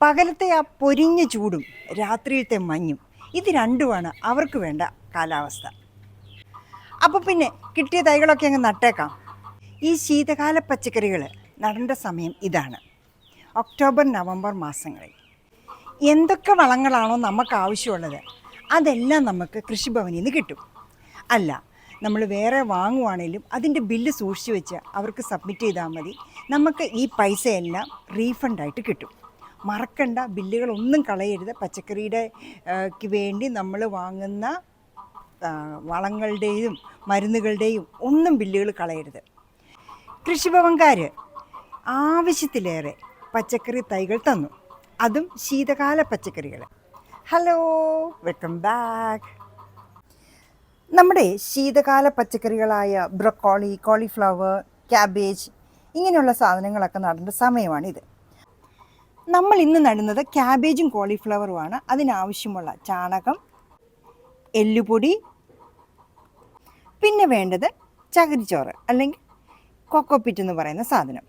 പകലത്തെ ആ പൊരിഞ്ഞ ചൂടും രാത്രിയിലത്തെ മഞ്ഞും ഇത് രണ്ടുമാണ് അവർക്ക് വേണ്ട കാലാവസ്ഥ. അപ്പോൾ പിന്നെ കിട്ടിയ തൈകളൊക്കെ അങ്ങ് നട്ടേക്കാം. ഈ ശീതകാല പച്ചക്കറികൾ നടേണ്ട സമയം ഇതാണ്. ഒക്ടോബർ നവംബർ മാസങ്ങളിൽ. എന്തൊക്കെ വളങ്ങളാണോ നമുക്ക് ആവശ്യമുള്ളത് അതെല്ലാം നമുക്ക് കൃഷിഭവനിൽ നിന്ന് കിട്ടും. അല്ല നമ്മൾ വേറെ വാങ്ങുവാണേലും അതിന്റെ ബില്ല് സൂക്ഷിച്ചു വെച്ച് അവർക്ക് സബ്മിറ്റ് ചെയ്താൽ മതി. നമുക്ക് ഈ പൈസയെല്ലാം റീഫണ്ടായിട്ട് കിട്ടും. മറക്കണ്ട ബില്ലുകളൊന്നും കളയരുത്. പച്ചക്കറിയുടെ വേണ്ടി നമ്മൾ വാങ്ങുന്ന വളങ്ങളുടെയും മരുന്നുകളുടെയും ഒന്നും ബില്ലുകൾ കളയരുത്. കൃഷിഭവൻകാർ ആവശ്യത്തിലേറെ പച്ചക്കറി തൈകൾ തന്നു. അതും ശീതകാല പച്ചക്കറികൾ ഹലോ വെൽക്കം ബാക്ക്. നമ്മുടെ ശീതകാല പച്ചക്കറികളായ ബ്രൊക്കോളി കോളിഫ്ലവർ ക്യാബേജ് ഇങ്ങനെയുള്ള സാധനങ്ങളൊക്കെ നടേണ്ട സമയമാണിത്. നമ്മൾ ഇന്ന് നടുന്നത് ക്യാബേജും കോളിഫ്ലവറുമാണ് അതിനാവശ്യമുള്ള ചാണകം എല്ലുപൊടി പിന്നെ വേണ്ടത് ചകിരിച്ചോറ് അല്ലെങ്കിൽ കൊക്കോപ്പിറ്റ് എന്ന് പറയുന്ന സാധനം.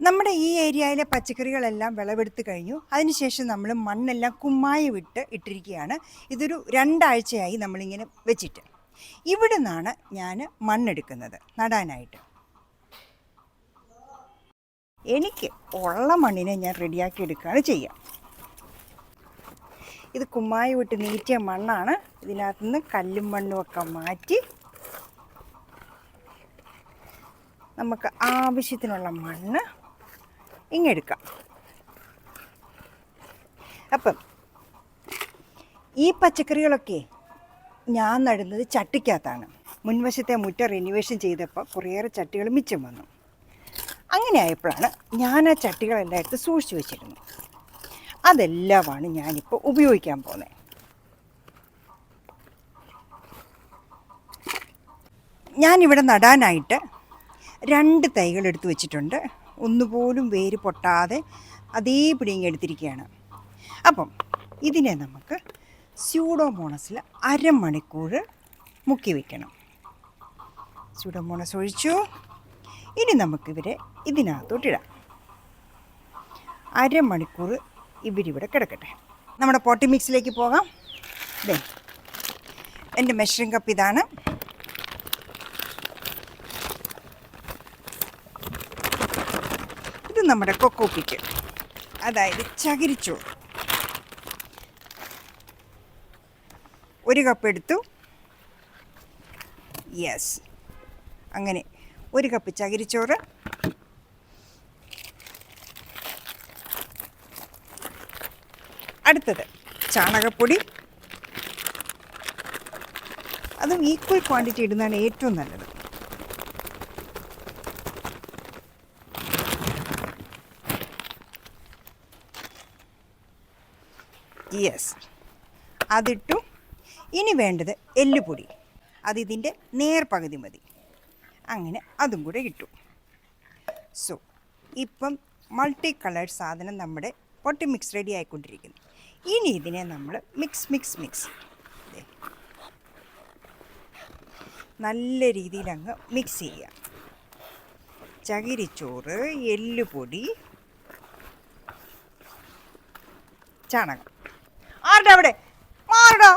നമ്മുടെ ഈ ഏരിയയിലെ പച്ചക്കറികളെല്ലാം വിളവെടുത്ത് കഴിഞ്ഞു. അതിനുശേഷം നമ്മൾ മണ്ണെല്ലാം കുമ്മായി വിട്ട് ഇട്ടിരിക്കുകയാണ്. ഇതൊരു രണ്ടാഴ്ചയായി നമ്മളിങ്ങനെ വെച്ചിട്ട്. ഇവിടെ നിന്നാണ് ഞാൻ മണ്ണെടുക്കുന്നത് നടാനായിട്ട്. എനിക്ക് ഉള്ള മണ്ണിനെ ഞാൻ റെഡിയാക്കി എടുക്കുകയാണ് ചെയ്യുക. ഇത് കുമ്മായി വിട്ട് നീറ്റിയ മണ്ണാണ്. ഇതിനകത്ത് നിന്ന് കല്ലും മണ്ണും ഒക്കെ മാറ്റി നമുക്ക് ആവശ്യത്തിനുള്ള മണ്ണ് ഇങ്ങെടുക്കാം അപ്പം ഈ പച്ചക്കറികളൊക്കെ ഞാൻ നടുന്നത് ചട്ടിക്കകത്താണ്. മുൻവശത്തെ മുറ്റ റിനിവേഷൻ ചെയ്തപ്പോൾ കുറേയേറെ ചട്ടികൾ മിച്ചം വന്നു. അങ്ങനെ ആയപ്പോഴാണ് ഞാൻ ആ ചട്ടികളെല്ലാം എടുത്ത് സൂക്ഷിച്ചു വെച്ചിരുന്നു അതെല്ലാമാണ് ഞാനിപ്പോൾ ഉപയോഗിക്കാൻ പോകുന്നത് ഞാനിവിടെ നടാനായിട്ട് രണ്ട് തൈകൾ എടുത്തു വെച്ചിട്ടുണ്ട്. ഒന്നുപോലും വേര് പൊട്ടാതെ അതേപടി എടുത്തിരിക്കുകയാണ്. അപ്പം ഇതിനെ നമുക്ക് സ്യൂഡോമോണസിൽ അരമണിക്കൂർ മുക്കി വയ്ക്കണം സ്യൂഡോമോണസ് ഒഴിച്ചു. ഇനി നമുക്കിവരെ ഇതിനകത്തോട്ടിടാം അരമണിക്കൂർ ഇവരിവിടെ കിടക്കട്ടെ. നമ്മുടെ പോട്ടി മിക്സിലേക്ക് പോകാം. ദേ എന്റെ മെഷറിംഗ് കപ്പ് ഇതാണ്. ഇത് നമ്മുടെ കൊക്കോപ്പിക്ക് അതായത് ചകിരിച്ചോറ്. ഒരു കപ്പ് എടുത്തു. യെസ് അങ്ങനെ ഒരു കപ്പ് ചകിരിച്ചോറ്. അടുത്തത് ചാണകപ്പൊടി. അതും ഈക്വൽ ക്വാണ്ടിറ്റി ഇടുന്നതാണ് ഏറ്റവും നല്ലത്. യെസ് അതിട്ടു. ഇനി വേണ്ടത് എല്ലുപൊടി. അത് ഇതിന്റെ നേർപകുതി മതി. അങ്ങനെ അതും കൂടെ ഇട്ടു. സോ ഇപ്പം മൾട്ടി കളേർഡ് സാധനം നമ്മുടെ പൊട്ടി മിക്സ് റെഡി ആയിക്കൊണ്ടിരിക്കുന്നു. ഇനി ഇതിനെ നമ്മൾ മിക്സ് മിക്സ് മിക്സ് നല്ല രീതിയിൽ അങ്ങ് മിക്സ് ചെയ്യുക ചകിരിച്ചോറ് എല്ലുപൊടി ചാണകം. ആരുടെ അവിടെ? മാറടോ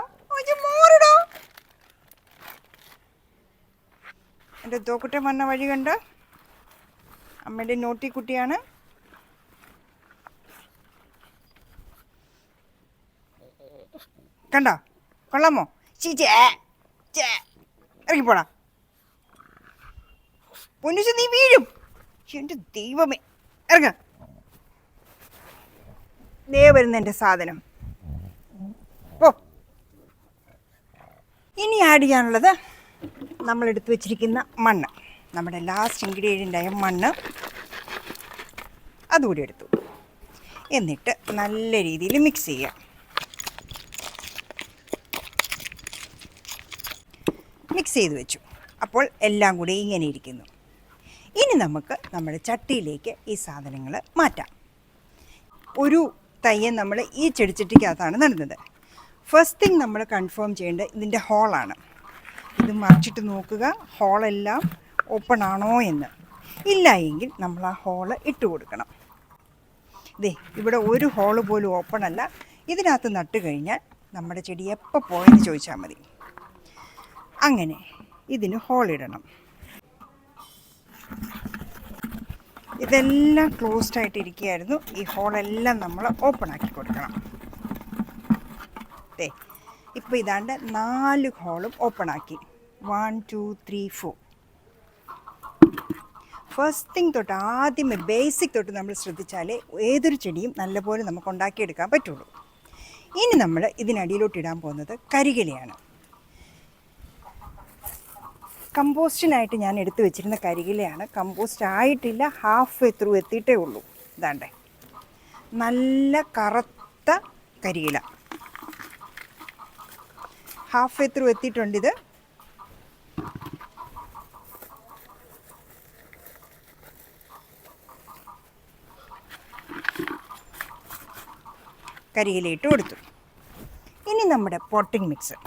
എന്റെ തോക്കുട്ടൻ വന്ന വഴി കണ്ട് അമ്മയുടെ നോട്ടി കുട്ടിയാണ്. കണ്ടോ? കൊള്ളാമോ? ചീ ചേ ചേ. ഇറങ്ങിപ്പോടാ. പൊന്നിച്ച് നീ വീഴും. എന്റെ ദൈവമേ. ഇറങ്ങ. ദേ വരുന്ന എന്റെ സാധനം. പോ. ഇനി ആഡ് ചെയ്യാനുള്ളത് നമ്മൾ എടുത്തു വെച്ചിരിക്കുന്ന മണ്ണ്. നമ്മുടെ ലാസ്റ്റ് ഇൻഗ്രീഡിയന്റായ മണ്ണ് അതുകൂടി എടുത്തു. എന്നിട്ട് നല്ല രീതിയിൽ മിക്സ് ചെയ്യാം മിക്സ് ചെയ്ത് വെച്ചു. അപ്പോൾ എല്ലാം കൂടി ഇങ്ങനെ ഇരിക്കുന്നു. ഇനി നമുക്ക് നമ്മുടെ ചട്ടിയിലേക്ക് ഈ സാധനങ്ങൾ മാറ്റാം. ഒരു തയ്യൻ നമ്മൾ ഈ ചെടിച്ചട്ടിക്കകത്താണ് നടുന്നത്. ഫസ്റ്റ് തിങ് നമ്മൾ കൺഫേം ചെയ്യേണ്ടത് ഇതിന്റെ ഹോളാണ് ഇത് മറിച്ചിട്ട് നോക്കുക. ഹോളെല്ലാം ഓപ്പൺ ആണോ എന്ന്. ഇല്ല എങ്കിൽ നമ്മൾ ആ ഹോൾ ഇട്ട് കൊടുക്കണം. ഇതേ ഇവിടെ ഒരു ഹോൾ പോലും ഓപ്പൺ അല്ല. ഇതിനകത്ത് നട്ട് കഴിഞ്ഞാൽ നമ്മുടെ ചെടി എപ്പോൾ പോയെന്ന് ചോദിച്ചാൽ മതി. അങ്ങനെ ഇതിന് ഹോളിടണം ഇതെല്ലാം ക്ലോസ്ഡ് ആയിട്ട് ഇരിക്കുകയായിരുന്നു. ഈ ഹോളെല്ലാം നമ്മൾ ഓപ്പൺ ആക്കി കൊടുക്കണം. ദേ ഇപ്പോൾ ഇതാണ്ട് നാല് ഹോളും ഓപ്പൺ ആക്കി. One two three four first thing തൊട്ട് ആദ്യമേ ബേസിക് തൊട്ട് നമ്മൾ ശ്രദ്ധിച്ചാലേ ഏതൊരു ചെടിയും നല്ലപോലെ നമുക്ക് ഉണ്ടാക്കിയെടുക്കാൻ പറ്റുള്ളൂ. ഇനി നമ്മൾ ഇതിനടിയിലോട്ട് ഇടാൻ പോകുന്നത് കരികിലയാണ് കമ്പോസ്റ്റിനായിട്ട് ഞാൻ എടുത്തു വെച്ചിരുന്ന കരികിലയാണ് കമ്പോസ്റ്റ് ആയിട്ടില്ല ഹാഫ് വേ ത്രൂ എത്തിയിട്ടേ ഉള്ളൂ. ഇതാണ്ടേ. നല്ല കറുത്ത കരികില ഹാഫ് വേ ത്രൂ എത്തിയിട്ടുണ്ട് ഇത്. കരിയിലിട്ട് കൊടുത്തു. ഇനി നമ്മുടെ പോട്ടിംഗ് മിക്സ്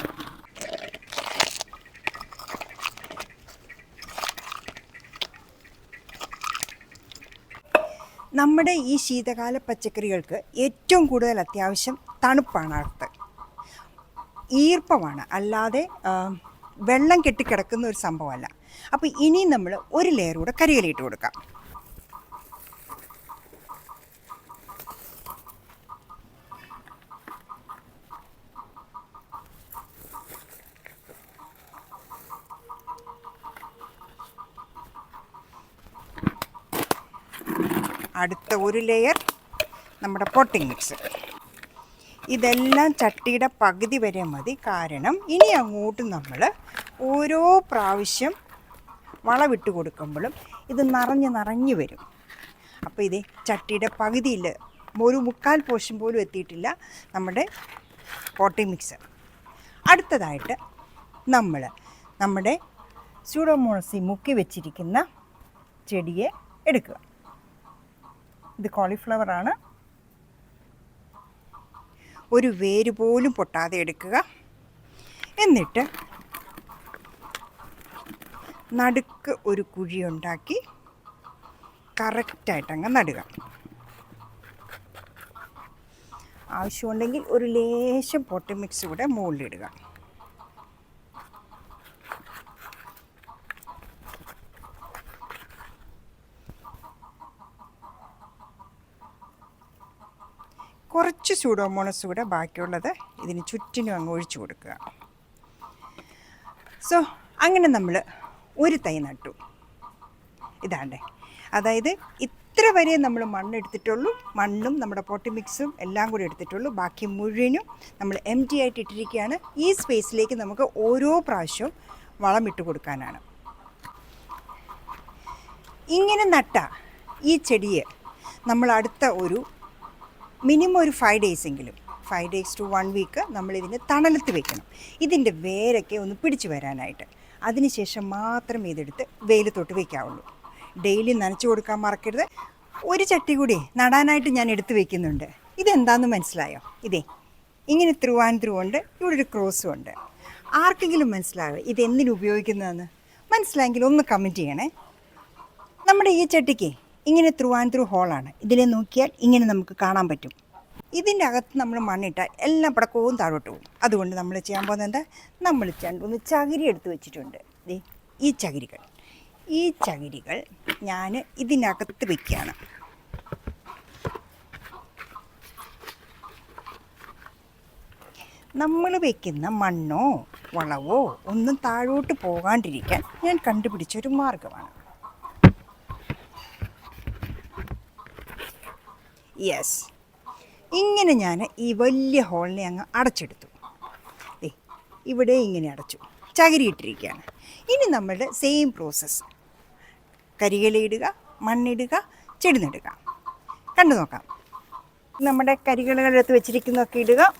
നമ്മുടെ ഈ ശീതകാല പച്ചക്കറികൾക്ക് ഏറ്റവും കൂടുതൽ അത്യാവശ്യം തണുപ്പാണ് അകത്ത്. ഈർപ്പമാണ്. അല്ലാതെ വെള്ളം കെട്ടിക്കിടക്കുന്ന ഒരു സംഭവമല്ല. അപ്പോൾ ഇനി നമ്മൾ ഒരു ലെയർ കൂടെ കരിയിലിട്ട് കൊടുക്കാം. അടുത്ത ഒരു ലെയർ നമ്മുടെ പൊട്ടിംഗ് മിക്സ് ഇതെല്ലാം ചട്ടിയുടെ പകുതി വരെ മതി. കാരണം ഇനി അങ്ങോട്ട് നമ്മൾ ഓരോ പ്രാവശ്യം വളവിട്ട് കൊടുക്കുമ്പോഴും ഇത് നിറഞ്ഞ് നിറഞ്ഞു വരും. അപ്പോൾ ഇത് ചട്ടിയുടെ പകുതിയിൽ ഒരു മുക്കാൽ പോഷൻ പോലും എത്തിയിട്ടില്ല നമ്മുടെ പോട്ടിംഗ് മിക്സർ അടുത്തതായിട്ട് നമ്മൾ നമ്മുടെ സ്യൂഡോമോണസി മുക്കി വെച്ചിരിക്കുന്ന ചെടിയെ എടുക്കുക. ഇത് കോളിഫ്ലവർ ആണ്. ഒരു വേര് പോലും പൊട്ടാതെ എടുക്കുക. എന്നിട്ട് നടുക്ക് ഒരു കുഴി ഉണ്ടാക്കി കറക്റ്റായിട്ട് അങ്ങ് നടുക. ആവശ്യമുണ്ടെങ്കിൽ ഒരു ലേശം പൊട്ടി മിക്സ് കൂടെ മുകളിലിടുക. കുറച്ച് സൂഡോമോണസ് കൂടെ ബാക്കിയുള്ളത് ഇതിന് ചുറ്റിനും അങ്ങ് ഒഴിച്ചു കൊടുക്കുക. സോ അങ്ങനെ നമ്മൾ ഒരു തൈ നട്ടു. ഇതാണ്ടേ. അതായത് ഇത്ര വരെ നമ്മൾ മണ്ണ് എടുത്തിട്ടുള്ളൂ മണ്ണും നമ്മുടെ പോട്ടി മിക്സും എല്ലാം കൂടി എടുത്തിട്ടുള്ളൂ. ബാക്കി മുഴുവനും നമ്മൾ എം ടി ആയിട്ട് ഇട്ടിരിക്കുകയാണ്. ഈ സ്പേസിലേക്ക് നമുക്ക് ഓരോ പ്രാവശ്യവും വളമിട്ട് കൊടുക്കാനാണ്. ഇങ്ങനെ നട്ട ഈ ചെടിയെ നമ്മൾ അടുത്ത ഒരു മിനിമം ഒരു ഫൈവ് ഡേയ്സ് എങ്കിലും five days to one week നമ്മളിതിന് തണലത്ത് വെക്കണം. ഇതിന്റെ വേരൊക്കെ ഒന്ന് പിടിച്ചു വരാനായിട്ട്. അതിനുശേഷം മാത്രം ഇതെടുത്ത് വെയിലത്തോട്ട് വെക്കാവുള്ളൂ. ഡെയിലി നനച്ചു കൊടുക്കാൻ മറക്കരുത്. ഒരു ചട്ടി കൂടി നടാനായിട്ട് ഞാൻ എടുത്തു വെക്കുന്നുണ്ട്. ഇതെന്താണെന്ന് മനസ്സിലായോ? ഇതേ ഇങ്ങനെ ത്രൂ ആൻഡ് ത്രൂ ഉണ്ട് ഇവിടെ ഒരു ക്രോസും ഉണ്ട്. ആർക്കെങ്കിലും മനസ്സിലായോ ഇത് എന്തിനു ഉപയോഗിക്കുന്നതെന്ന്? മനസ്സിലായെങ്കിൽ ഒന്ന് കമന്റ് ചെയ്യണേ. നമ്മുടെ ഈ ചട്ടിക്ക് ഇങ്ങനെ ത്രൂ ആൻഡ് ത്രൂ ഹോളാണ് ഇതിലെ നോക്കിയാൽ ഇങ്ങനെ നമുക്ക് കാണാൻ പറ്റും. ഇതിന്റെ അകത്ത് നമ്മൾ മണ്ണിട്ടാൽ എല്ലാം പടക്കവും താഴോട്ട് പോകും. അതുകൊണ്ട് നമ്മൾ ചെയ്യാൻ പോകുന്നത് എന്താ? നമ്മൾ രണ്ടൊന്ന് ചകിരി എടുത്ത് വെച്ചിട്ടുണ്ട്. ഈ ചകിരികൾ. ഈ ചകിരികൾ ഞാൻ ഇതിനകത്ത് വയ്ക്കുകയാണ് നമ്മൾ വയ്ക്കുന്ന മണ്ണോ വളവോ ഒന്നും താഴോട്ട് പോകാണ്ടിരിക്കാൻ ഞാൻ കണ്ടുപിടിച്ചൊരു മാർഗമാണ്. യെസ് ഇങ്ങനെ ഞാൻ ഈ വലിയ ഹോളിനെ അങ്ങ് അടച്ചെടുത്തു. ഏ ഇവിടെ ഇങ്ങനെ അടച്ചു. ചകിരിയിട്ടിരിക്കുകയാണ്. ഇനി നമ്മളുടെ സെയിം പ്രോസസ്സ് കരികളിടുക മണ്ണിടുക ചെടി നടുക കണ്ടു നോക്കാം. നമ്മുടെ കരികളുകളെടുത്ത് വെച്ചിരിക്കുന്നതൊക്കെ ഇടുക.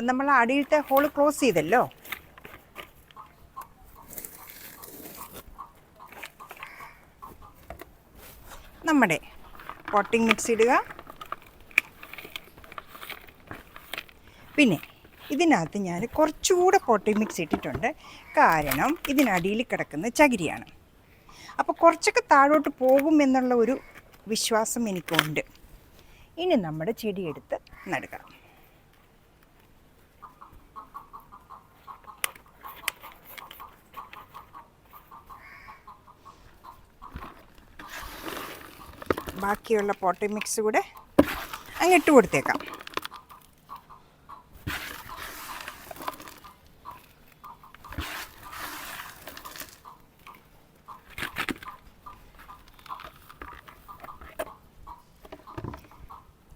നമ്മൾ അടിയിലത്തെ ഹോൾ ക്ലോസ് ചെയ്തല്ലോ. നമ്മുടെ പോട്ടിംഗ് മിക്സ് ഇടുക. പിന്നെ ഇതിനകത്ത് ഞാൻ കുറച്ചുകൂടെ പോട്ടിംഗ് മിക്സ് ഇട്ടിട്ടുണ്ട്. കാരണം ഇതിനടിയിൽ കിടക്കുന്ന ചകിരിയാണ്. അപ്പോൾ കുറച്ചൊക്കെ താഴോട്ട് പോകും എന്നുള്ള ഒരു വിശ്വാസം എനിക്കുണ്ട്. ഇനി നമ്മുടെ ചെടിയെടുത്ത് നടുക. ബാക്കിയുള്ള പോട്ടി മിക്സ് കൂടെ അങ്ങ് ഇട്ട് കൊടുത്തേക്കാം.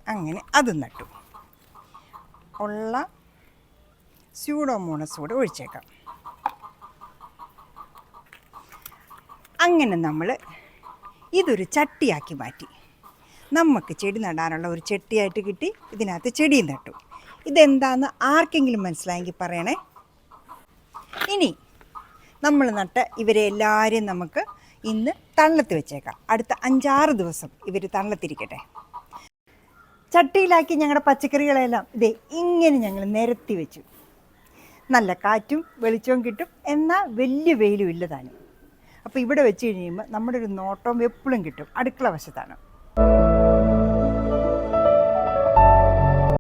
അങ്ങനെ അത് നട്ടു. ഉള്ള സ്യൂഡോമോണസ് കൂടെ ഒഴിച്ചേക്കാം. അങ്ങനെ നമ്മൾ ഇതൊരു ചട്ടിയാക്കി മാറ്റി. നമുക്ക് ചെടി നടാനുള്ള ഒരു ചെട്ടിയായിട്ട് കിട്ടി ഇതിനകത്ത് ചെടിയും നട്ടു. ഇതെന്താന്ന് ആർക്കെങ്കിലും മനസ്സിലായെങ്കിൽ പറയണേ. ഇനി നമ്മൾ നട്ട ഇവരെ എല്ലാവരെയും നമുക്ക് ഇന്ന് തള്ളത്ത് വെച്ചേക്കാം. അടുത്ത അഞ്ചാറ് ദിവസം ഇവർ തള്ളത്തിരിക്കട്ടെ. ചട്ടിയിലാക്കി ഞങ്ങളുടെ പച്ചക്കറികളെല്ലാം ഇതേ ഇങ്ങനെ ഞങ്ങൾ നിരത്തി വെച്ചു. നല്ല കാറ്റും വെളിച്ചവും കിട്ടും എന്നാൽ വലിയ വെയിലും ഇല്ലതാണ് അപ്പോൾ ഇവിടെ വെച്ച് കഴിയുമ്പോൾ നമ്മുടെ ഒരു നോട്ടവും എപ്പോഴും കിട്ടും. അടുക്കള വശത്താണ്.